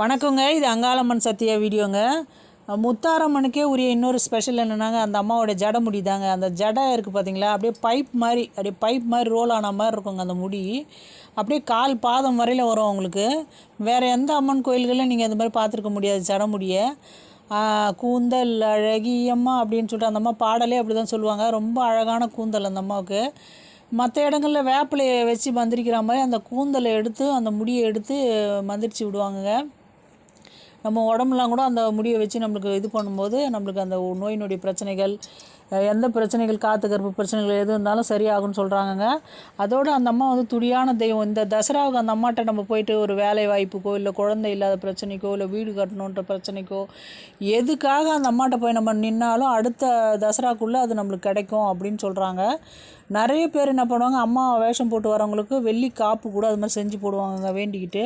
வணக்கங்க இது அங்காளம்மன் சத்தியா வீடியோங்க. முத்தாரம்மனுக்கே உரிய இன்னொரு ஸ்பெஷல் என்னென்னாங்க அந்த அம்மாவோட ஜடை முடி தாங்க அந்த ஜடை இருக்குது பார்த்தீங்களா அப்படியே பைப் மாதிரி அப்படியே பைப் மாதிரி ரோல் ஆன மாதிரி இருக்குங்க அந்த முடி. அப்படியே கால் பாதம் வரையில் வரும் அவங்களுக்கு வேறு எந்த அம்மன் கோயில்களிலும் நீங்கள் அந்த மாதிரி பார்த்துருக்க முடியாது ஜடை முடியை. கூந்தல் அழகியம்மா அப்படின்னு சொல்லிட்டு அந்த அம்மா பாடலே அப்படி தான் சொல்லுவாங்க. ரொம்ப அழகான கூந்தல் அந்த அம்மாவுக்கு. மற்ற இடங்களில் வேப்பிலையை வச்சு மந்திரிக்கிற மாதிரி அந்த கூந்தலை எடுத்து அந்த முடியை எடுத்து மந்திரிச்சு விடுவாங்க நம்ம உடம்புலாம் கூட அந்த முடியை வச்சு நம்மளுக்கு இது பண்ணும்போது நம்மளுக்கு அந்த நோய் நொடி பிரச்சனைகள் எந்த பிரச்சனைகள் காற்று கருப்பு பிரச்சனைகள் எது இருந்தாலும் சரியாகும்னு சொல்கிறாங்கங்க அதோடு அந்த அம்மா வந்து துடியான தெய்வம். இந்த தசராவுக்கு அந்த அம்மாட்ட நம்ம போயிட்டு ஒரு வேலை வாய்ப்புக்கோ இல்லை குழந்தை இல்லாத பிரச்சனைக்கோ இல்லை வீடு கட்டணுன்ற பிரச்சனைக்கோ எதுக்காக அந்த அம்மாட்ட போய் நம்ம நின்னாலும் அடுத்த தசராக்குள்ளே அது நம்மளுக்கு கிடைக்கும் அப்படின்னு சொல்கிறாங்க நிறைய பேர் என்ன பண்ணுவாங்க அம்மா வேஷம் போட்டு வரவங்களுக்கு வெள்ளி காப்பு கூட அது மாதிரி செஞ்சு போடுவாங்க வேண்டிக்கிட்டு.